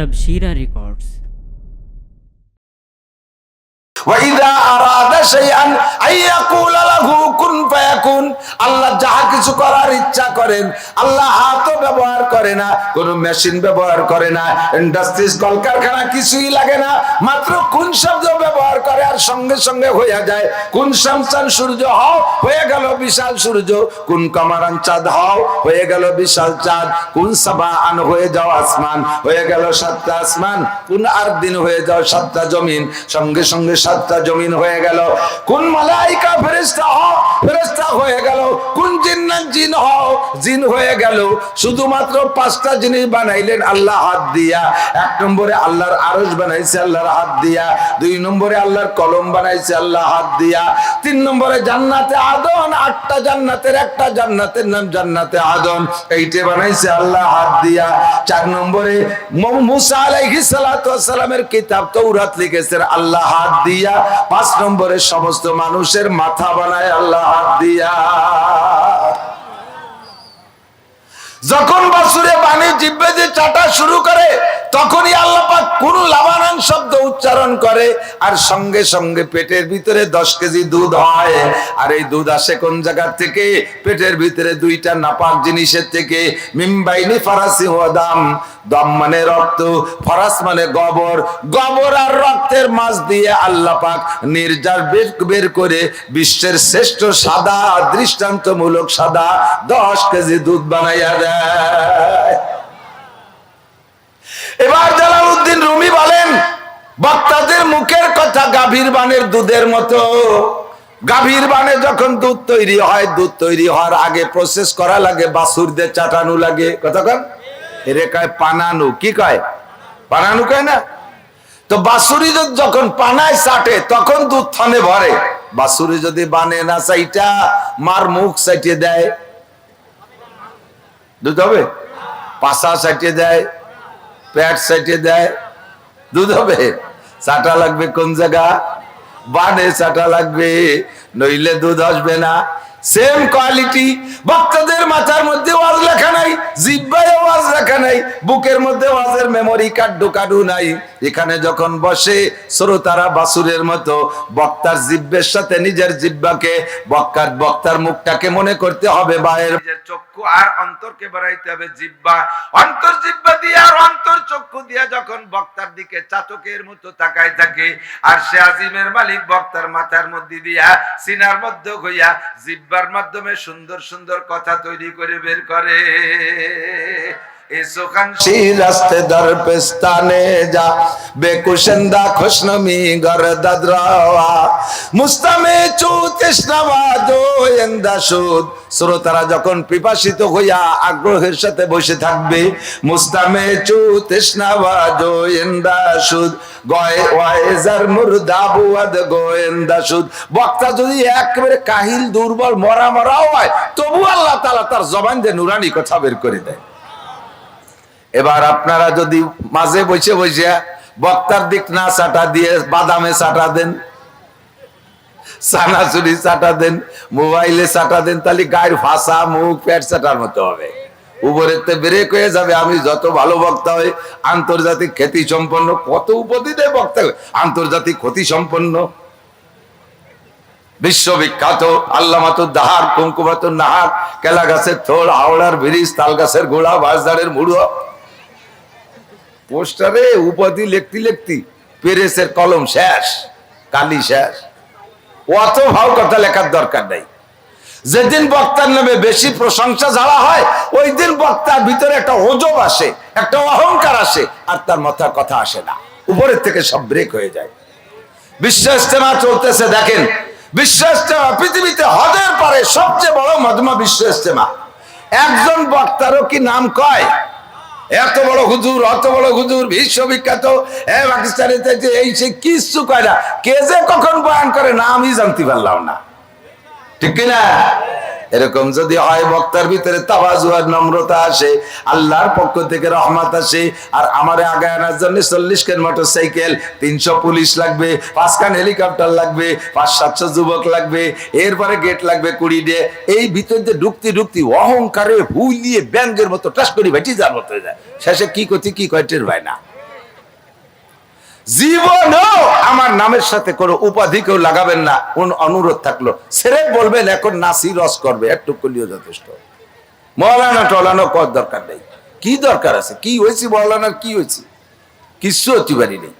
Tabshira Records. আল্লাহ যাহা কিছু করার ইচ্ছা করেন, আল্লাহ হাতও ব্যবহার করে না, কোন মেশিন ব্যবহার করে না, ইন্ডাস্ট্রিজ, কলকারখানা কিছুই লাগে না, মাত্র কোন শব্দ ব্যবহার করে আর সঙ্গে সঙ্গে যায়। কোন সূর্য হও হয়ে গেল বিশাল সূর্য। কোন কামারান চাঁদ হও হয়ে গেল বিশাল চাঁদ। কোন সাবা আন হয়ে যাও আসমান হয়ে গেল সাতটা আসমান। কোন আর দিন হয়ে যাও সাতটা জমিন। সঙ্গে সঙ্গে সাতটা জমিন হয়ে গেল। কোন মালাইকা ফেরেশতা হও ফেরেশতা হয়ে গেল। কোন জিন্নাত জিন হও, জিন হয়ে গেল। শুধুমাত্র পাঁচটা জিনিস বানাইলেন আল্লাহ হাত দিয়া। এক নম্বরে আল্লাহর আরশ বানাইছে আল্লাহর হাত দিয়া। দুই নম্বরে আল্লাহর কলম বানাইছে আল্লাহ হাত দিয়া। তিন নম্বরে জান্নাতে আদন, আটটা জান্নাতের একটা জান্নাতের নাম জান্নাতে আদন। এইটে বানাইছে আল্লাহ হাত দিয়া। চার নম্বরে মুসা আলাইহিস সালামের কিতাব তৌরাত লিখেছেন আল্লাহ হাত দিয়া। পাঁচ নম্বরে সমস্ত মানুষের মাথা বানায় আল্লাহ যখন বাসুরে বাণী জিব্বে যে চাটা শুরু করে তখনই আল্লাহ পাক কোন লাভানান শব্দ উচ্চারণ করে, আর সঙ্গে সঙ্গে পেটের ভিতরে দশ কেজি দুধ হয়। আর এই দুধ আসে কোন জায়গা থেকে? পেটের ভিতরে দুইটা নাপাক জিনিসের থেকে। মিমবাইনি ফারাসি হওয়া দাম। দম মানে রক্ত, ফরাস মানে গবর। গবর আর রক্তের মাছ দিয়ে আল্লাহ পাক নির্যাস বের বের করে বিশ্বের শ্রেষ্ঠ সাদা, দৃষ্টান্তমূলক সাদা দশ কেজি দুধ বানাইয়া দেয়। এবার জালালউদ্দিন রুমি বলেন, বক্তাদের মুখের কথা গাভীর বানের দুধের মতো। গাভীর বানে যখন দুধ তৈরি হয়, দুধ তৈরি হওয়ার আগে প্রসেস করা লাগে বাসুরদের চাটানো লাগে। কথা কন? এরে কয়, পানানু। কি কয়? পানানু কয় না? তো বাসুরি যখন পানায় চাটে, তখন দুধ থনে ভরে। বাসুরি যদি বানে না চাইটা, মার মুখ চাইটে দেয়। দুধ হবে? পাশা চাইটে দেয়। প্যাট সাইটে দেয়। দুধ হবে। চাটা লাগবে কোন জায়গা? বানে চাটা লাগবে, নইলে দুধ আসবে না। সেম কোয়ালিটি ভক্তদের মাথার মধ্যে ওয়াজ লেখা নাই, জিব্বায় ওয়াজ লেখা নাই, বুকের মধ্যে ওয়াজের মেমরি কার্ড ঢোকাডু নাই। এখানে যখন বসে শ্রোতারা বাসুরের মতো বক্তার জিব্বের সাথে নিজের জিব্বাকে বক্তার বক্তার মুখটাকে মনে করতে হবে বায়ের। চক্ষু আর অন্তরকে বাড়াইতে হবে জিব্বা। অন্তর জিব্বা দিয়ে আর অন্তর চক্ষু দিয়ে যখন বক্তার দিকে চাতকের মতো তাকায় থাকে, আর সে আজিমের মালিক বক্তার মাথার মধ্যে দিয়া সিনার মধ্যে হইয়া জিব্বার মাধ্যমে সুন্দর সুন্দর কথা তৈরি করে বের করে। শ্রোতারা যখন পিপাসিত হইয়া আগ্রহের সাথে বসে থাকবে, মুস্তামে চু তৃষ্ণাবা সুদ। গয়ে ওয়াইজার মুরদাবুয়াদ গোয়েন্দা সুদ। বক্তা যদি একেবারে কাহিল দুর্বল মরা মরাও হয়, তবু আল্লাহ তাআলা তার জবান দিয়ে নুরানি কথা বের করে দেয়। এবার আপনারা যদি মাঝে বসে বসে বক্তার দিক না চাটা দিয়ে বাদামে চাটা দেন সানাচুরি চাটা দেন, মোবাইলে চাটা দেন, তাহলে গায়ের ভাষা, মুখ প্যাট চাটার মতো হবে। উপরের তে ব্রেক হয়ে যাবে। আমি যত ভালো বক্তা হই, আন্তর্জাতিক খ্যাতি সম্পন্ন, কত উপাধি দেয় বক্তা আন্তর্জাতিক ক্ষতি সম্পন্ন। বিশ্ববিখ্যাত আল্লামাতুর দাহার কুঙ্কুমাতুর নাহার কেলা গাছের থোড় হাওড়ার ব্রিজ তাল গাছের গোড়া বাঁশদারের মুড়ো। পোস্টারে উপাধি লিখতি লিখতি পেরেসের কলম শেষ, কালি শেষ। অত ভাও কথা লেখার দরকার নাই। যেদিন বক্তার নামে বেশি প্রশংসা ঝাড়া হয় ওই দিন বক্তার ভিতরে একটা ওজব আসে, একটা অহংকার আসে, আর তার মাথার কথা আসে না। উপরের থেকে সব ব্রেক হয়ে যায়। বিশ্ব ইস্তেমা চলতেছে, দেখেন। বিশ্ব ইস্তেমা পৃথিবীতে হজের পারে সবচেয়ে বড় মজমা বিশ্ব ইস্তেমা একজন বক্তারও কি নাম কয়? এত বড় হুজুর, অত বড় হুজুর, বিশ্ববিখ্যাত। এ পাকিস্তানের এই সে কিচ্ছু কয় না। কে যে কখন বয়ান করে না আমি জানতে পারলাম না। ঠিক কিনা? এরকম যদি হয়, বক্তার ভিতরে তাওয়াজু আর নম্রতা আসে, আল্লাহর পক্ষ থেকে রহমত আসে, আর আমারে আগে আনার জন্য চল্লিশ খান মোটর সাইকেল তিনশো পুলিশ লাগবে, পাঁচ খান হেলিকপ্টার লাগবে, পাঁচ, সাতশো যুবক লাগবে, এরপরে গেট লাগবে কুড়ি ডে এই ভিতর দিয়ে ঢুকতে ঢুকতে অহংকারে হুলিয়ে ব্যাঙ্গের মতো টাস করে ভেটি যার মতো যায়। শেষে কি করতে কি কয় ভাই না। জীবনও আমার নামের সাথে কোনো উপাধি কেউ লাগাবেন না, কোন অনুরোধ থাকল। সেরে বলবেন, এখন নাসি রস করবে একটু করলেও যথেষ্ট। মৌলানা টলানো কর দরকার নেই। কি দরকার আছে? কি হয়েছে মৌলানার? কি হয়েছে? কিছু হতে পারি নেই।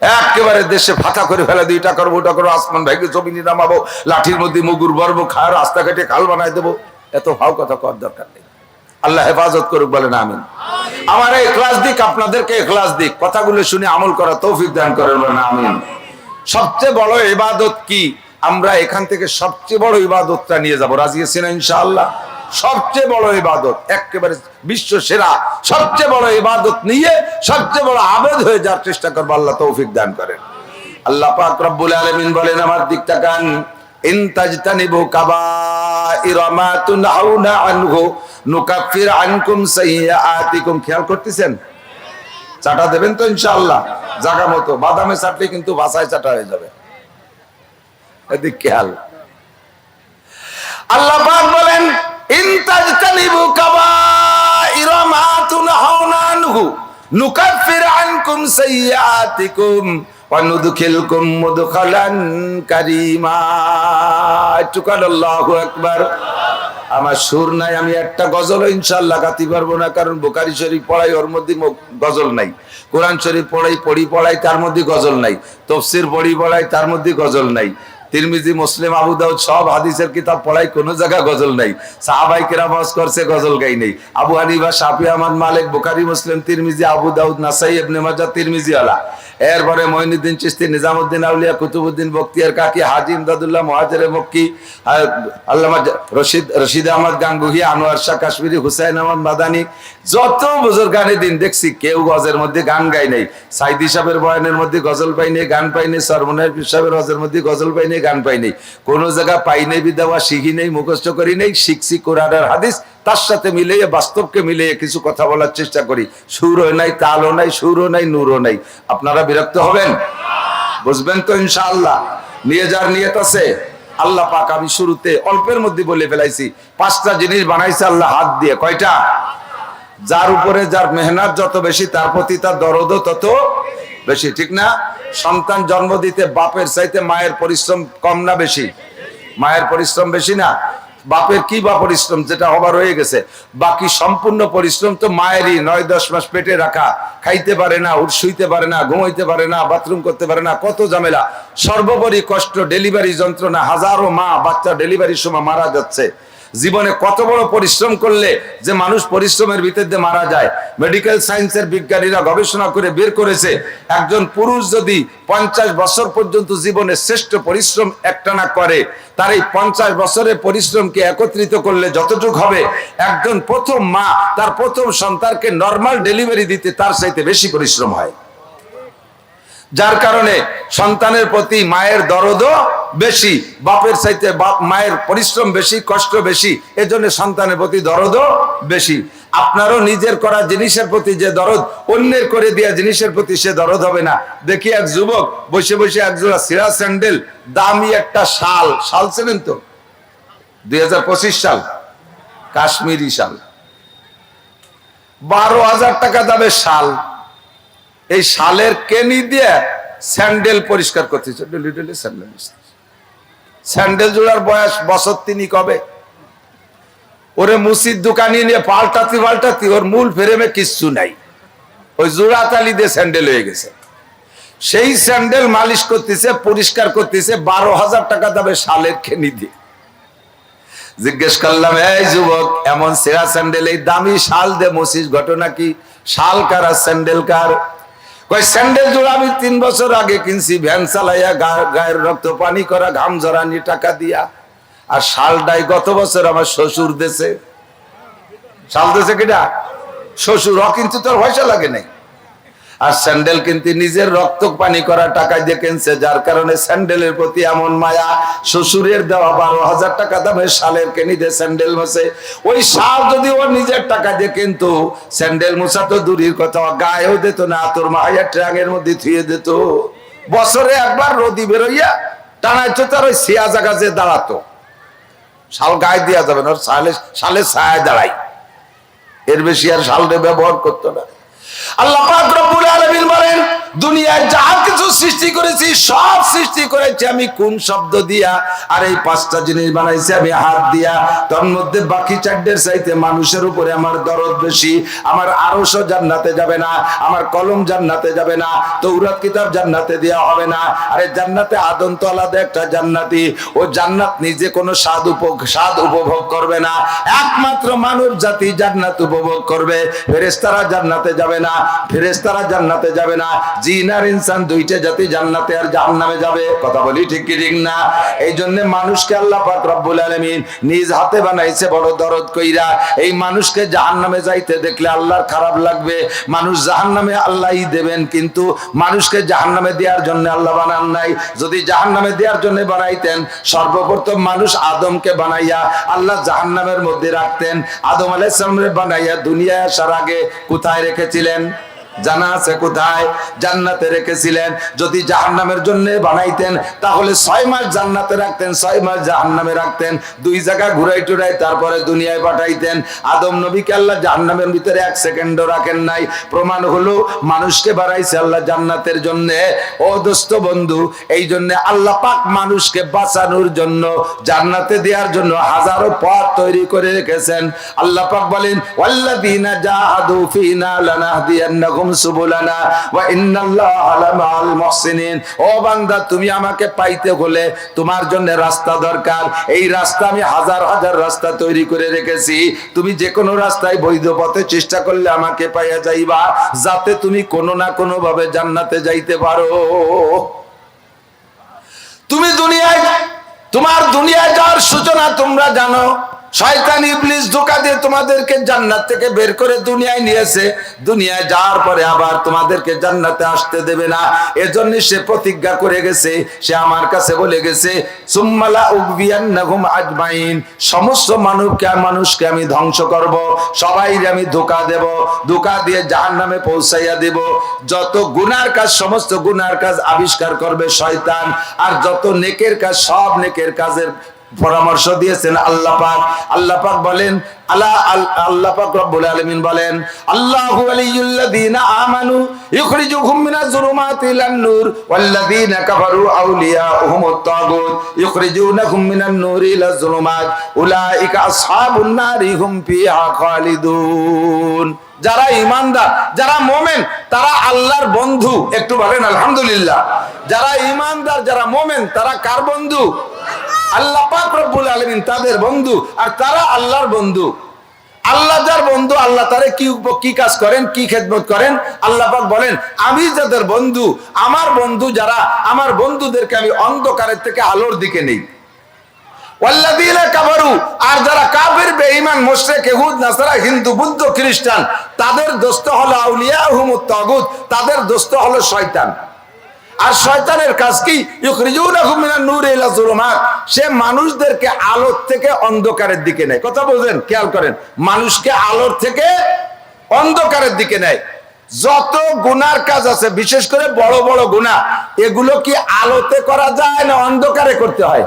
একেবারে দেশে ফাঁকা করে ফেলে দুইটা করব, ওটা করব, আসমান ভাইকে জমিনি নামাবো, লাঠির মধ্যে মুগুর বরবো খায় রাস্তাঘাটে খাল বানাই দেবো। এত ভাও কথা কর দরকার নেই। আল্লাহ হেফাজত করুক বলেন আমিন। আমার এই ক্লাস দিক আপনাদেরকে ক্লাস দিক কথাগুলো শুনে আমল করা তৌফিক দান করেন বলেন আমিন। সবচেয়ে বড় ইবাদত কি? আমরা এখান থেকে সবচেয়ে বড় ইবাদতটা নিয়ে যাব। রাজি আছেন ইনশাআল্লাহ? সবচেয়ে বড় ইবাদত একেবারে বিশ্ব সেরা সবচেয়ে বড় ইবাদত নিয়ে সবচেয়ে বড় আবেদ হয়ে যাওয়ার চেষ্টা করব আল্লাহ তৌফিক দান করেন। আল্লাহ পাক রব্বুল আলামিন বলেন আমার দিক তাকান ইন তাজতানিবু কাবাইরা মা তুনহাউনা আনহু নুকাফির আনকুম সাইয়্যাতিকুম। খেয়াল করতেছেন? চাটা দেবেন তো ইনশাআল্লাহ। জায়গা মতো। বাদামে চাটলে কিন্তু ভাষায় চাটা হয়ে যাবে। এদিক খেয়াল। আল্লাহ পাক বলেন, ইন তাজতানিবু কাবাইরা মা তুনহাউনা আনহু নুকাফির আনকুম সাইয়্যাতিকুম। আমার সুর নাই, আমি একটা গজল ইনশাল্লাহ গাতি পারব না, কারণ বোকারি শরীফ পড়াই ওর মধ্যে গজল নাই। কোরআন শরীফ পড়াই, পড়ি পড়াই তার মধ্যে গজল নাই। তফসির পড়ি পড়াই তার মধ্যে গজল নাই। তিরমিজি, মুসলিম, আবু দাউদ সব হাদিসের কিতাব পড়াই কোনো জায়গা গজল নাই। সাহাবাই কেরামস করছে, গজল গাই নেই। আবু হানিফা, শাফি আহমদ, মালিক, বুখারী, মুসলিম, তিরমিজি, আবু দাউদ, নাসাই, ইবনে মাজাহ তিরমিজি আলা এরপরে মঈনুদ্দিন চিস্তি নিজামউদ্দিন আউলিয়া কুতুবউদ্দিন বখতিয়ার কাকি, হাজি ইমদাদুল্লাহ, মুহাজিরে মক্কি আল্লামা রশিদ রশিদ আহমদ গাঙ্গুহি, আনোয়ার শাহ কাশ্মীরি, হুসাইন আহমদ মাদানি যত বুজুর্গানি দিন, দেখছি কেউ গজের মধ্যে গান গাই নাই। সাইদি সাহেবের বয়ানের মধ্যে গজল পাই নেই, গান পাই নেই সরমনের সাহেবের হজের মধ্যে গজল পাই নেই, গান পাই নেই। কোন জায়গা পাই নেই বিদ্যাবা শিখি নেই, মুখস্থ করি নেই, শিখছি কোরআনের হাদিস, তার সাথে মিলিয়ে বাস্তবকে মিলিয়ে কিছু কথা বলার চেষ্টা করি। সুরও নাই, তালও নাই, সুরও নাই, নূরও নাই। আপনারা বিরক্ত হবেন? বুঝবেন তো ইনশাআল্লাহ। নিয়ে যার নিয়ত আছে, আল্লাহ পাক আমি শুরুতে অল্পের মধ্যে বলে ফেলাইছি। পাঁচটা জিনিস বানাইছে আল্লাহ, হাত দিয়ে। কয়টা? যার উপরে যার মেহনত যত বেশি, তার প্রতি তার দরদও তত বেশি, ঠিক না? সন্তান জন্ম দিতে বাপের চাইতে মায়ের পরিশ্রম কম না বেশি? মায়ের পরিশ্রম বেশি না? বাপের কি বা পরিশ্রম? যেটা হবার হয়ে গেছে। বাকি সম্পূর্ণ পরিশ্রম তো মায়েরই, নয় দশ মাস পেটে রাখা। খাইতে পারে না, উঠ শুইতে পারে না, ঘুমাইতে পারে না, বাথরুম করতে পারে না, কত ঝামেলা। সর্বোপরি কষ্ট, ডেলিভারি যন্ত্রণা, হাজারো মা বাচ্চা ডেলিভারির সময় মারা যাচ্ছে। জীবনে কত বড় পরিশ্রম করলে যে মানুষ পরিশ্রমের ভিতর দিয়ে মারা যায়? মেডিকেল সায়েন্সের বিজ্ঞানীরা গবেষণা করে বের করেছে, একজন পুরুষ যদি পঞ্চাশ বছর পর্যন্ত জীবনে শ্রেষ্ঠ পরিশ্রম একটানা করে, তার এই পঞ্চাশ বছরের পরিশ্রমকে একত্রিত করলে যতটুক হবে, একজন প্রথম মা তার প্রথম সন্তানকে নর্মাল ডেলিভারি দিতে তার চাইতে বেশি পরিশ্রম হয়। যার কারণে সন্তানের প্রতি মায়ের দরদও বেশি, বাপের চাইতে বাপ, মায়ের পরিশ্রম বেশি, কষ্ট বেশি, এজন্য সন্তানের প্রতি দরদও বেশি। আপনারও নিজের করা জিনিসের প্রতি যে দরদ, অন্যের করে দেওয়া জিনিসের প্রতি সে দরদ হবে না। দেখি এক যুবক বসে বসে একজোড়া সিরা স্যান্ডেল, দামি একটা শাল। শাল চেনেন তো? দুই হাজার পঁচিশ সাল, কাশ্মীরি শাল। বারো হাজার টাকা দামের শাল। এই শালের কেনি দিয়ে স্যান্ডেল পরিষ্কার করতেছে ডেলি ডেলি স্যান্ডেল স্যান্ডেল জোড়ার বয়স বছর তিনি কবে? ওরে মুসির দোকানি নিয়ে পাল্টাতি পাল্টাতি, ওর মূল ফ্রেমে কিচ্ছু নাই। ওই জোড়া তালি দিয়ে স্যান্ডেল হয়ে গেছে। সেই স্যান্ডেল মালিশ করতেছে, পরিষ্কার করতেছে, বারো হাজার টাকা দামে শালের খেনি দিয়ে। জিজ্ঞেস করলাম, এই যুবক, এমন সেরা স্যান্ডেল, এই দামি শাল দে মসিস ঘটনা কি? শাল কার আর স্যান্ডেল কার? কই স্যান্ডেল জোড়া আমি তিন বছর আগে কিনছি, ভ্যান চালাইয়া গায়ের রক্ত, পানি করা, ঘাম জড়ানি টাকা দিয়া। আর শালটাই গত বছর আমার শ্বশুর দেশে শাল দেশে কিনা? শ্বশুর কিন্তু তোর ভয়সা লাগে নাই। আর স্যান্ডেল কিন্তু নিজের রক্ত পানি করা টাকা দিয়ে কিনছে, যার কারণে স্যান্ডেলের প্রতি এমন মায়া। শ্বশুরের দেওয়া বারো হাজার টাকা দামের শালের কেনি দিয়ে স্যান্ডেল মোছে। ওই শাল যদি ও নিজের টাকা দিয়ে কিন্তু, স্যান্ডেল মোছা তো দূরের কথা, গায়েও দিত না, তোর মায়া ট্রাঙের মধ্যে থুয়ে দিত। বছরে একবার রদি বেরোইয়া টানাইতো তার ওই সিয়া জায়গা যে দাঁড়াতো। শাল গায়ে দেওয়া যাবে না শালে শালে ছায় দাঁড়াই এর বেশি আর শালটা ব্যবহার করতো না। আল্লাহ বলেন দুনিয়ায় যা কিছু সৃষ্টি করেছি, সব সৃষ্টি করেছি আমি কোন শব্দ দিয়া, আর এই পাঁচটা জিনিস বানাইছি আমি হাত দিয়া। তার মধ্যে বাকি চারটের চাইতে মানুষের উপরে আমার দরদ বেশি, আমার আরশও জান্নাতে যাবে না, আমার কলম জান্নাতে যাবে না তৌরাত কিতাব জান্নাতে দেওয়া হবে না। আরে জান্নাতে আদম তো আলাদা একটা জান্নাতি, ও জান্নাত নিজে কোনো স্বাদ উপ স্বাদ উপভোগ করবে না। একমাত্র মানব জাতি জান্নাত উপভোগ করবে, ফেরেশতারা জান্নাতে যাবে না, ফেরেশতারা জান্নাতে যাবে না। জিন আর ইনসান দুইটা জাতি জান্নাতে আর জাহান্নামে যাবে। কথা বলি ঠিক কি ঠিক না? এই জন্য মানুষকে আল্লাহ পাক রব্বুল আলামিন নিজ হাতে বানাইছে বড় দরদ কইরা। এই মানুষকে জাহান্নামে যাইতে দেখলে আল্লাহর খারাপ লাগবে। মানুষ জাহান্নামে আল্লাহই দেবেন, কিন্তু মানুষকে জাহান্নামে দেওয়ার জন্য আল্লাহ বানান নাই। যদি জাহান্নামে দেওয়ার জন্য বানাইতেন, সর্বপ্রথম মানুষ আদমকে বানাইয়া আল্লাহ জাহান্নামের মধ্যে রাখতেন। আদম আলাইহিস সালামের বানাইয়া দুনিয়ায় আসার আগে কোথায় রেখেছিলেন? জানা আছে কোথায়? জান্নাতে রেখেছিলেন। যদি জাহান্নামের জন্য বানাইতেন, তাহলে ছয় মাস জান্নাতে রাখতেন, ছয় মাস জাহান্নামে রাখতেন। দুই জায়গা ঘুরাই টুরাই তারপরে দুনিয়ায় পাঠাইতেন। আদম নবীকে আল্লাহ জাহান্নামের ভিতরে এক সেকেন্ডও রাখেন নাই। প্রমাণ হলো, মানুষকে বাড়াইছে আল্লাহ জান্নাতের জন্য। ও দোস্ত বন্ধু, এই জন্য আল্লাহ পাক মানুষকে বাঁচানোর জন্য, জান্নাতে দেওয়ার জন্য হাজারো পথ তৈরি করে রেখেছেন। আল্লাহ পাক বলেন, ওয়াল্লাযীনা জাহাদু ফিনা লানাহদিয়ান্নাহুম সুবুলানা, ওয়া ইন্নাল্লাহা লামাআল মুহসিনিন। ও বান্দা, তুমি আমাকে পাইতে হলে তোমার জন্য রাস্তা দরকার। এই রাস্তা আমি হাজার হাজার রাস্তা তৈরি করে রেখেছি। তুমি যে কোনো রাস্তায় বৈধ পথে চেষ্টা করলে আমাকে পাইয়া যাইবা, যাতে তুমি কোনো না কোনো ভাবে জান্নাতে যাইতে পারো। তুমি দুনিয়ায়, তোমার দুনিয়ায় যাওয়ার সূচনা তোমরা জানো। শয়তান ইবলিস ধোকা দিয়ে তোমাদেরকে জান্নাত থেকে বের করে দুনিয়ায় নিয়েছে। দুনিয়ায় যাওয়ার পরে আবার তোমাদেরকে জান্নাতে আসতে দেবে না। এজন্য সে প্রতিজ্ঞা করে গেছে, সে আমার কাছে বলে গেছে সমস্ত মানুষকে মানুষকে আমি ধ্বংস করব সবাই আমি ধোকা দেব, ধোকা দিয়ে জাহান্নামে পৌঁছাইয়া দেব। যত গুনার কাজ, সমস্ত গুনার কাজ আবিষ্কার করবে শয়তান, আর যত নেকের কাজ, সব নেকের কাজের পরামর্শ দিয়েছেন আল্লাহ পাক। আল্লাহ পাক বলেন যারা ইমানদার যারা মোমেন, তারা আল্লাহর বন্ধু। একটু বলেন, আলহামদুলিল্লাহ। যারা ইমানদার যারা মোমেন, তারা কার বন্ধু? আল্লাহ পাক রব্বুল আলামিন তাদের বন্ধু, আর তারা আল্লাহর বন্ধু। আল্লাহ যার বন্ধু, আল্লাহ তারে কি কি কাজ করেন, কি খেদমত করেন? আল্লাহ বলেন, আমি যাদের বন্ধু, আমার বন্ধু যারা, আমার বন্ধুদেরকে আমি অন্ধকারের থেকে আলোর দিকে নেই। আর যারা মুশরিক হিন্দু, বুদ্ধ, খ্রিস্টান, তাদের দোস্ত হলো তাগুত, তাদের দোস্ত হলো শয়তান। আর শয়তানের কাজ কি? সে মানুষদেরকে আলোর থেকে অন্ধকারের দিকে নেয়। কথা বলছেন? খেয়াল করেন। মানুষকে আলোর থেকে অন্ধকারের দিকে নেয়। যত গুনার কাজ আছে, বিশেষ করে বড় বড় গুনাহ এগুলো কি আলোতে করা যায় না অন্ধকারে করতে হয়?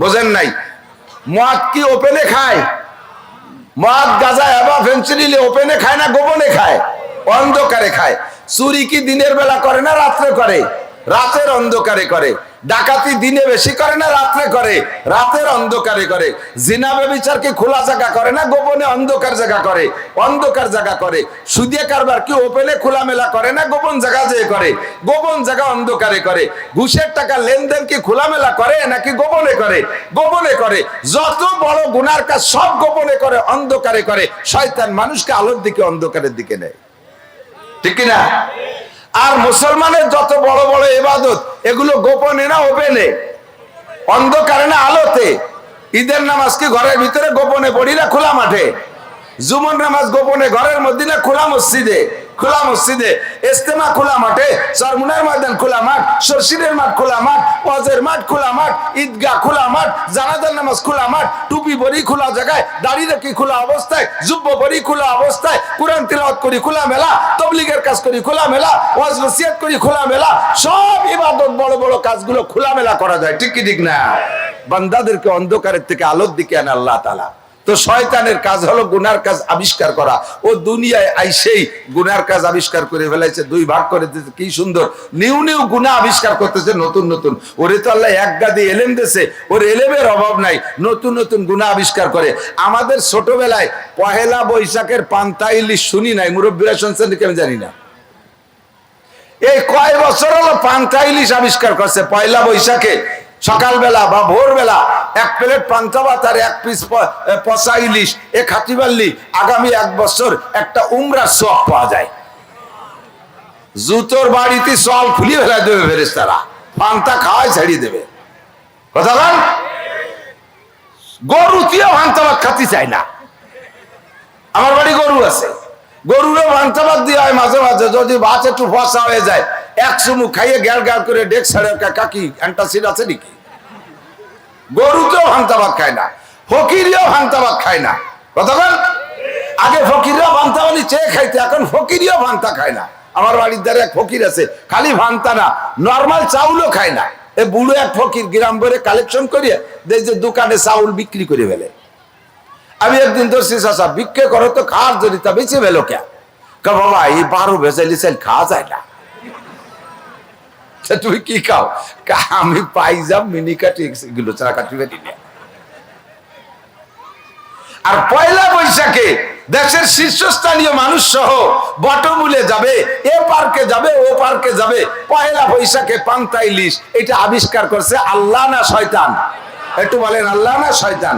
বোঝেন নাই। মদ কি ওপেনে খায়? মদ গাজা এবা ফেন্সিডিলে ওপেনে খায় না গোপনে খায়? অন্ধকারে খায়। চুরি কি দিনের বেলা করে না রাত্রে করে? রাতের অন্ধকারে করে। ডাকাতি দিনে বেশি করে না রাত্রে করে? রাতের অন্ধকারে করে। জিনা ব্যবিচার কি খোলা জায়গা করে না গোপনে অন্ধকার জায়গা করে? অন্ধকার জায়গা করে। সুদিয়া কারবার কি ওপেনে খোলামেলা করে না গোপন জায়গা যেয়ে করে? গোপন জায়গা অন্ধকারে করে। ঘুষের টাকা লেনদেন কি খোলামেলা করে নাকি গোপনে করে? গোপনে করে। যত বড় গুনার কাজ সব গোপনে করে, অন্ধকারে করে। শয়তান মানুষকে আলোর দিকে, অন্ধকারের দিকে নেয়। ঠিক না আর মুসলমানের যত বড় বড় এবাদত এগুলো গোপনে না ওপেনে? অন্ধকারে না আলোতে? ঈদের নামাজ কি ঘরের ভিতরে গোপনে পড়ি না খোলা মাঠে? জুমন নামাজ গোপনে ঘরের মধ্যে না খোলা মসজিদে? খোলা মসজিদে ইস্তেমা খোলা মাঠে, সরমুনার ময়দান খোলা মাঠ সরসিরের মাঠ খোলা মাঠ, ওয়াজের মাঠ খোলা মাঠ, ঈদগাহ খোলা মাঠ, জানাজার নামাজ খোলা মাঠ, টুপি পরি খোলা জায়গায়, দাড়ি রাখি খোলা অবস্থায়, জুব্ব পরি খোলা অবস্থায়, কোরআন তিলাওয়াত করি খোলা মেলা, তবলিগের কাজ করি খোলা মেলা, ওয়াজ নসিহত করি খোলা মেলা, সব ইবাদত বড় বড় কাজগুলো খোলা মেলা করা যায়, ঠিক কি ঠিক না? বান্দাদেরকে অন্ধকারের থেকে আলোর দিকে আনে আল্লাহ তাআলা। তো শয়তানের কাজ হলো গুনার কাজ আবিষ্কার করা। ও দুনিয়ায় আইসেই গুনার কাজ আবিষ্কার করে ফেলাইছে, দুই ভাগ করে দিতে কি সুন্দর। নিউ নিউ গুণা আবিষ্কার করতেছে, নতুন নতুন। ওরে তো আল্লাহ এক গাদি এলেম দেশে ওর এলেমের অভাব নাই, নতুন নতুন গুণা আবিষ্কার করে। আমাদের ছোটবেলায় পহেলা বৈশাখের পান্তা ইলিশ শুনি নাই, মুরব্বীরা শুনছেন আমি জানি না। এই কয় বছর হলো পান্তা ইলিশ আবিষ্কার করছে, পয়লা বৈশাখে। সকালবেলা বা ভোরবেলা এক প্লেট পান্তা ভাত আর এক পিস পচা ইলিশ, এ খাতি পারলি আগামী এক বছর একটা উমরার সব পাওয়া যায়। জুতোর বাড়িতে সল খুলিয়ে ফেলা দেবে ফেরেস তারা পান্তা খাওয়াই ছাড়িয়ে দেবে। কথা বল? গরুতিও পান্তা ভাত খাতি চায় না। আমার বাড়ি গরু আছে। গরুরও ভান্তাবাদ দিয়ে হয় মাঝে মাঝে। যদি ভাত একটু ফসা হয়ে যায় এক চুমু খাইয়ে গ্যাল গ্যাল করে ডেক ছাড়ে কাকি অ্যান্টাসিড আছে নাকি? গরু তো ভান্তাবাদ খায় না, ফকিরিও ভান্তাবাদ খায় না। কতক্ষণ আগে ফকিররা ভান্তাবানি চেয়ে খাইতে, এখন ফকিরিও ভান্তা খায় না। আমার বাড়ির দ্বারা এক ফকির আছে, খালি ভান্তা না, নর্মাল চাউলও খায় না। এ বুড়ো এক ফকির গ্রাম ভরে কালেকশন করিয়ে দেখ যে দোকানে চাউল বিক্রি করে ফেলে। আমি একদিন ধরছি চাষা বিক্রি করো তো, খাওয়ার জন্য তা বেঁচে বেলো কে বাবা, এই বারো ভেজালি চাল খাওয়া যায় না। তা তুমি কি খাও? আমি পাইজাম, মিনি কাটি, এগুলো ছাড়া কাটি বেটি না। আর পয়লা বৈশাখে দেশের শীর্ষস্থানীয় মানুষ সহ বটমূলে যাবে, এ পার্কে যাবে, ও পার্কে যাবে। পয়লা বৈশাখে পান্তা ইলিশ এটা আবিষ্কার করছে আল্লাহ না শয়তান? একটু বলেন, আল্লাহ না শয়তান?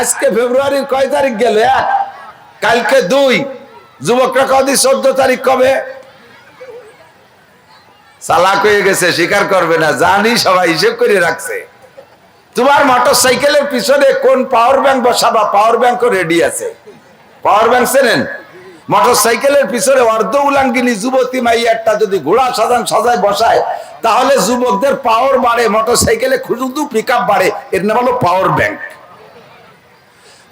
আজকে ফেব্রুয়ারির কয় তারিখ গেল, এক? কালকে দুই। যুবকরা কদি চোদ্দ তারিখ কবে? চালাক হয়ে গেছে স্বীকার করবে না, জানি সবাই হিসেব করে রাখছে। তোমার মোটর সাইকেলের পিছনে কোন পাওয়ার ব্যাংক বসাবা? পাওয়ার ব্যাংক রেডি আছে। পাওয়ার ব্যাংক চেনেন? মোটর সাইকেলের পিছনে অর্ধ উলাঙ্গিনী যুবতী মাই একটা যদি ঘোড়া সাজান সাজায় বসায়, তাহলে যুবকদের পাওয়ার বাড়ে মোটর সাইকেলে শুধু পিক বাড়ে। এর নাম হলো পাওয়ার ব্যাংক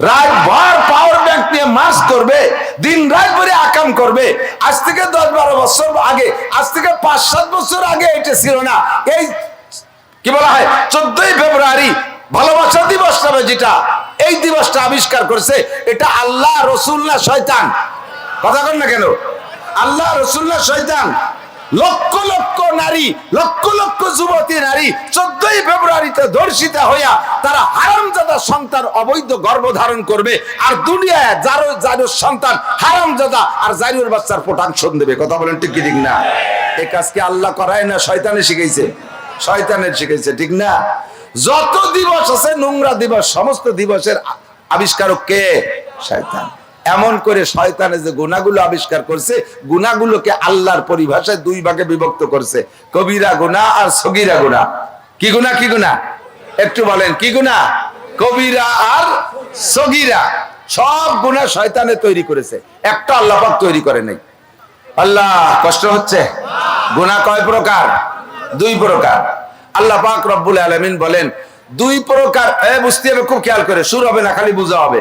রাতভর পাওয়ার ব্যাংক নিয়ে মাস করবে দিন রাত ভরে আকাম করবে। আজ থেকে দশ বারো বছর আগে, আজ থেকে পাঁচ সাত বছর আগে এটা ছিল না। এই কি বলা হয়? চোদ্দই ফেব্রুয়ারি ভালোবাসা দিবস নামে যেটা, এই দিবসটা আবিষ্কার করছে, এটা আল্লাহ রসুল্লাহ শয়তান? কথা কন না কেন? আল্লাহ রসুল্লাহ শয়তান? লক্ষ লক্ষ নারী, লক্ষ লক্ষ যুবতী নারী চোদ্দই ফেব্রুয়ারিতে ধর্ষিতা হইয়া তারা হারামজাদা সন্তান অবৈধ গর্ভধারণ করবে আর দুনিয়ায় যারো যারো সন্তান হারামজাদা আর জারির বাচ্চার প্রোটাকশন দেবে। কথা বলেন ঠিক ঠিক না? এই কাজকে আল্লাহ করায় না শয়তানে শিখাইছে? শয়তানের শিখাইছে, ঠিক না? যত দিবস আছে নোংরা দিবস, সমস্ত দিবসের আবিষ্কারক কে? শয়তান। এমন করে শয়তানে যে গুণাগুলো আবিষ্কার করছে গুণাগুলোকে আল্লাহর পরিভাষায় দুই ভাগে বিভক্ত করছে। কবিরা গুণা আর সগিরা গুণা কি গুণা কি গুণা একটু বলেন, কি গুণা কবিরা আর সগিরা। সব গুণা শয়তানে তৈরি করেছে। একটা আল্লাহ পাক তৈরি করে নাই। আল্লাহ, কষ্ট হচ্ছে? গুণা কয় প্রকার? দুই প্রকার। আল্লাহ পাক রব্বুল আলমিন বলেন, দুই প্রকার। বুঝতে হবে, খুব খেয়াল করে। সুর হবে না, খালি বুঝা হবে।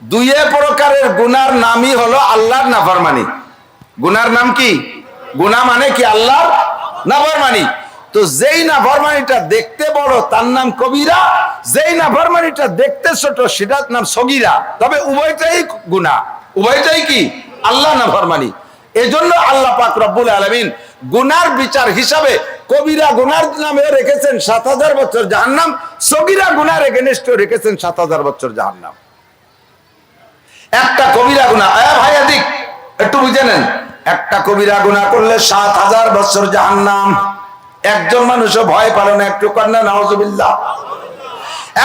দুইয়ে প্রকারের গুনার নামই হলো আল্লাহর নাফরমানি। গুনার নাম কি? গুনা মানে কি? আল্লাহর নাফরমানি। তো যেই নাফরমানিটা দেখতে বড়, তার নাম কবিরা। যেই নাফরমানিটা দেখতে ছোট, সেটার নাম সগিরা। তবে উভয়টাই গুনা উভয়টাই কি? আল্লাহ নাফরমানি। এজন্য আল্লাহ পাক রব্বুল আলমিন গুনার বিচার হিসাবে কবিরা গুনার নামে রেখেছেন সাত হাজার বছর জাহান্নাম, সগিরা গুনার এগেনস্ট রেখেছেন সাত হাজার বছর জাহান্নাম। একটা কবিরা গুণা। এ ভাই এদিক, একটু বুঝে নেন। একটা কবিরা গুণা করলে সাত হাজার বছর জাহান্নাম। একজন মানুষও ভয় পারে না, একটু কন্যা নওয়াজবিল্লাহ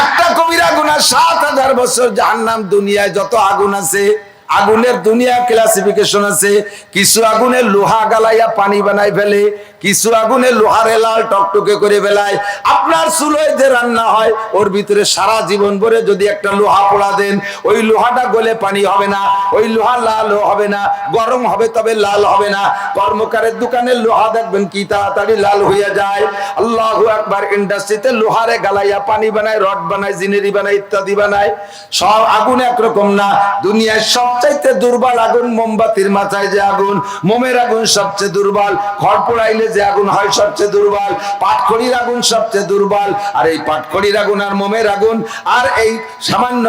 একটা কবিরা গুণা সাত হাজার বছর জাহান্নাম, দুনিয়ায় যত আগুন আছে, আগুনের দুনিয়া ক্লাসিফিকেশন আছে, কিছু আগুনে লোহা গালাইয়া পানি বানাই ফেলে কিছু আগুনে লোহারে লাল টকটকে করে বেলায়। আপনার চুলোয় যে রান্না হয়, ওর ভিতরে সারা জীবন ভরে যদি একটা লোহা পোড়া দেন, ওই লোহাটা গলে পানি হবে না, ওই লোহা লাল হবে না, গরম হবে তবে লাল হবে না। কর্মকারের দোকানে লোহা দেখবেন কি তাড়াতাড়ি লাল হইয়া যায়। আল্লাহ একবার ইন্ডাস্ট্রিতে লোহারে গালাইয়া পানি বানায়, রড বানায়, জিনেরি বানায়, ইত্যাদি বানায়। সব আগুন একরকম না। দুনিয়ার সব সবচাইতে দুর্বল আগুন মোমবাতির মাথায় যে আগুন, মোমের আগুন সবচেয়ে দুর্বল। খড় পোড়াইলে যে আগুন হয় সবচেয়ে দুর্বল, পাটখড়ির আগুন সবচেয়ে দুর্বল, আর এই পাটখড়ির আগুন আর মোমের আগুন, আর এই সামান্য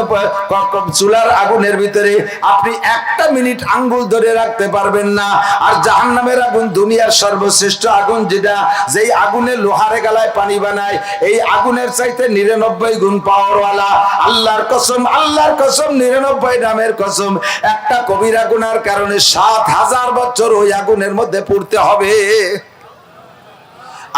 চুলার আগুনের ভিতরে আপনি একটা মিনিট আঙ্গুল ধরে রাখতে পারবেন না। আর জাহান নামের আগুন দুনিয়ার সর্বশ্রেষ্ঠ আগুন যেটা, যেই আগুনে লোহারে গালায় পানি বানায়, এই আগুনের চাইতে নিরানব্বই গুণ পাওয়ারওয়ালা। আল্লাহর কসম আল্লাহর কসম, নিরানব্বই নামের কসম। একটা কবিরা গুনার কারণে সাত হাজার বছর ওই আগুনের মধ্যে পড়তে হবে।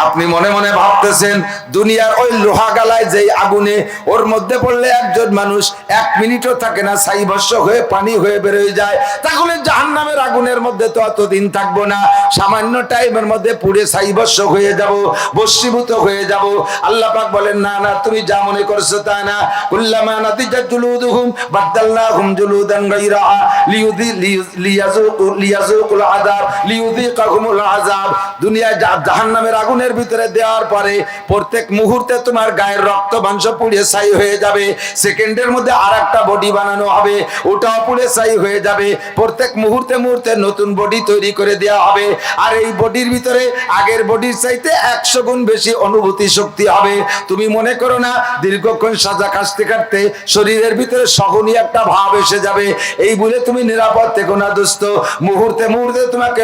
আপনি মনে মনে ভাবতেছেন, দুনিয়ার ওই লোহা গালায় যেই আগুনে ওর মধ্যে পড়লে একজন মানুষ এক মিনিটও থাকে না ছাই ভস্য হয়ে পানি হয়ে বেরোয় যায়। তাহলে জাহান্নামের আগুনের মধ্যে তো অতদিন থাকব না, সামান্য টাইমের মধ্যে পুড়ে ছাই ভস্য হয়ে যাব বস্মীভূত হয়ে যাব। আল্লাহ পাক বলেন, না না, তুমি যা মনে করছ তা না। কুল্লামা নাতিজাত জুলুদুহুম, বাদদালনাহুম জুলুদান গায়রাহা লিউযি লিয়াযুকু, লিয়াযুকুল আযাব লিউযিকাহুমুল আযাব। দুনিয়ায় জা- জাহান্নামের আগুনের ভিতরে দেওয়ার পরে প্রত্যেক মুহূর্তে তোমার গায়ের রক্ত মাংস পুড়ে ছাই হয়ে যাবে। সেকেন্ডের মধ্যে আর একটা বডি বানানো হবে, ওটাও পুড়ে ছাই হয়ে যাবে। প্রত্যেক মুহূর্তে মুহূর্তে নতুন বডি তৈরি করে দেওয়া হবে। আর এই বডির ভিতরে আগের বডির চাইতে একশো গুণ বেশি অনুভূতি শক্তি হবে। তুমি মনে করো না, দীর্ঘক্ষণ সাজা কাটতে কাটতে শরীরের ভিতরে সহনীয় একটা ভাব এসে যাবে। এই বলে তুমি নিরাপদ থেকো না দোস্ত। মুহূর্তে মুহূর্তে তোমাকে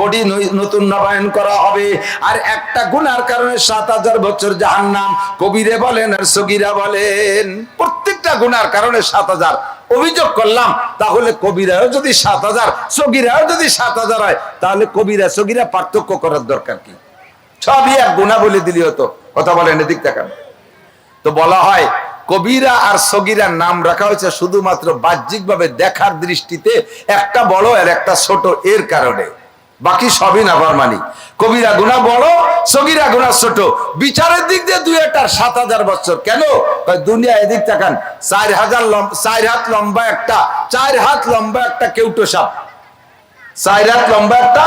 বডি নতুন নবায়ন করা হবে। আর একটা গুনার কারণে সাত হাজার বছর জাহান্নাম। কবিরে বলেন আর সগিরা বলেন, প্রত্যেকটা গুনার কারণে সাত হাজার। অভিযোগ করলাম, তাহলে কবিরাও যদি সাত হাজার, সগিরাও যদি সাত হাজার হয়, তাহলে কবিরা সগিরা পার্থক্য করার দরকার কি? সবই এক গুণা বলে দিলি হতো। কথা বলেন এদিক দেখান তো বলা হয়, কবিরা আর সগিরার নাম রাখা হয়েছে শুধুমাত্র বাহ্যিকভাবে দেখার দৃষ্টিতে, একটা বড় আর একটা ছোট এর কারণে। বাকি সবই নাফরমানি। কবিরা গুণা বড় সগিরা গুণা ছোট। বিচারের দিক দিয়ে দুই একটা সাত হাজার বছর। কেন? দুনিয়া এদিক তাকান। চার হাজার চার হাত লম্বা একটা চার হাত লম্বা একটা কেউটো সাপ। চার হাত লম্বা একটা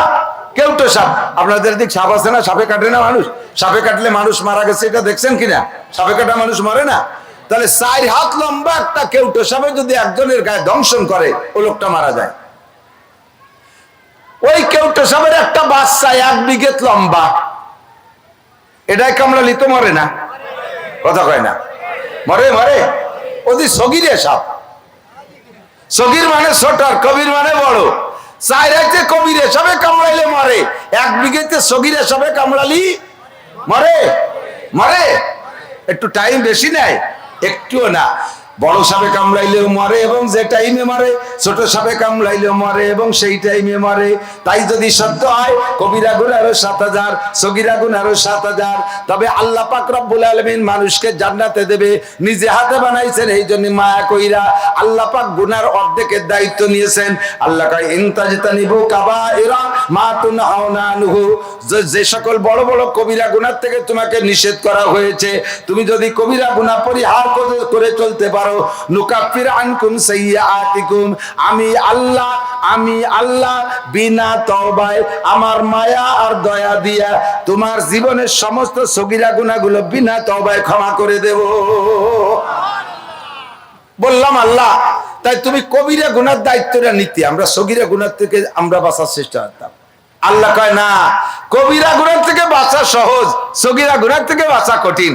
কেউটো সাপ। আপনাদের দিক সাপ আছে না? সাপে কাটে না মানুষ? সাপে কাটলে মানুষ মারা গেছে, এটা দেখছেন কিনা? সাপে কাটা মানুষ মরে না? তাহলে চার হাত লম্বা একটা কেউটো সাপে যদি একজনের গায়ে দংশন করে, ও লোকটা মারা যায়। ওই কেউটো সাপের একটা বাচ্চা এক বিঘেত লম্বা। এটাই কামড়ালি তো মরে না। কথা কয় না। মরে মরে। ওদি সগিরে সাপ। সগির মানে ছোট আর কবির মানে বড়। চাইরাইতে কবিরে সবে কামড়াইলে মরে। এক বিঘেতে সগিরে সবে কামড়ালি মরে? মরে? একটু টাইম বেশি নেয়, একটুও না। বড় সাপে কামড়াইলেও মরে এবং যে টাইমে মরে, ছোট সাপে কামড়াইলেও মরে এবং সেই টাইমে মরে। তাই যদি সত্য হয়, কবিরা গুণ আরও সাত হাজার, সগিরা গুণ আরও সাত হাজার। তবে আল্লাহ পাক রব্বুল আলমিন মানুষকে জান্নাতে দেবে, নিজে হাতে বানাইছেন এই জন্য মায়া কইরা আল্লাহ পাক গুনার অর্ধেকের দায়িত্ব নিয়েছেন। আল্লাহ কয় ইনতাজিতা নিবু কাবা এরা মা তুনহাউনা আনহু। যে- সকল বড় বড় কবিরা গুনার থেকে তোমাকে নিষেধ করা হয়েছে। তুমি যদি কবিরা গুনাহ পরিহার করে চলতে পারো নুকাফির আনকুম সাইয়্যাতিকুম। আমি আল্লাহ আমি আল্লাহ, বিনা তওবায় আমার মায়া আর দয়া দিয়া তোমার জীবনের সমস্ত সগিরা গুনাহগুলো বিনা তওবায় ক্ষমা করে দেব। বললাম, আল্লাহ, তাই তুমি কবিরা গুনার দায়িত্বটা নিতে। আমরা সগিরা গুনার থেকে আমরা বাঁচার চেষ্টা করতাম। আল্লাহ কয়, না, কবিরা গুনার থেকে বাঁচা সহজ, সগিরা গুনার থেকে বাঁচা কঠিন।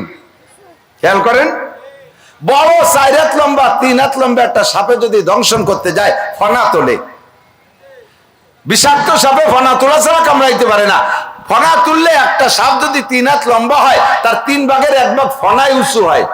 খেয়াল করেন? বড় চার হাত লম্বা তিন হাত লম্বা একটা সাপে যদি দংশন করতে যায়, ফনা তোলে। বিষাক্ত সাপে ফনা তোলা ছাড়া কামড়াইতে পারে না। ফনা তুললে একটা সাপ যদি তিন হাত লম্বা হয়, তার তিন ভাগের এক ভাগ ফনায় উঁচু হয়।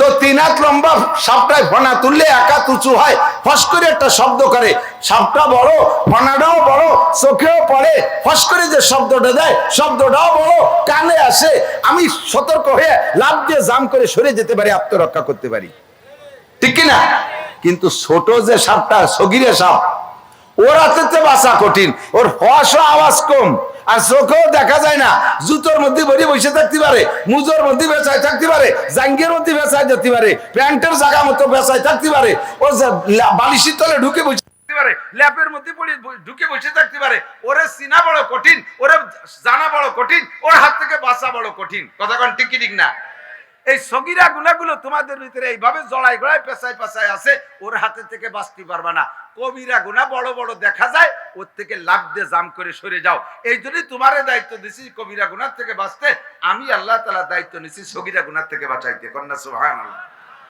তো তিন হাত লম্বা সাপটায় ফনা তুললে এক হাত উঁচু হয়। ফস করে একটা শব্দ করে। সাপটা বড়, ফনাটাও বড়, চোখেও পড়ে। ফস করে যে শব্দটা দেয়, শব্দটাও বড়, কানে আসে। আমি সতর্ক হয়ে লাভ দিয়ে জাম করে সরে যেতে পারি, আত্মরক্ষা করতে পারি। ঠিক কিনা? কিন্তু ছোট যে সাপটা, সগিরে সাপ, ওর হাতে বাঁচা কঠিন। ওর হওয়াশও আওয়াজ কম। আর চোখেও দেখা যায় না। জুতোর মধ্যে ভরি বসে থাকতে পারে, মুজোর মধ্যে বেচায় থাকতে পারে, জাঙ্গের মধ্যে বেচায় যেতে পারে, প্যান্টের জায়গা মতো বেচায় থাকতে পারে, ও বালিশির তলে ঢুকে বসে পারে, ল্যাপের মধ্যে ঢুকে বসে থাকতে পারে, ওরে চিনা বড় কঠিন, ওরে জানা বড় কঠিন, ওর হাত থেকে বাসা বড় কঠিন। কথা কন ঠিক না? এই সগিরা গুনাগুলো তোমাদের ভিতরে এইভাবে জড়াই গড়াই পেশায় পেশায় আছে, ওর হাতে থেকে বাঁচতে পারবা না। কবিরা গুণা বড় বড় দেখা যায়, ওর থেকে লাভ দিয়ে জাম করে সরে যাও। এই জন্যই তোমারে দায়িত্ব দিছি কবিরা গুনার থেকে বাঁচতে। আমি আল্লাহ তালা দায়িত্ব নিছি সগিরা গুনার থেকে বাঁচাইতে। কন্যা সুহান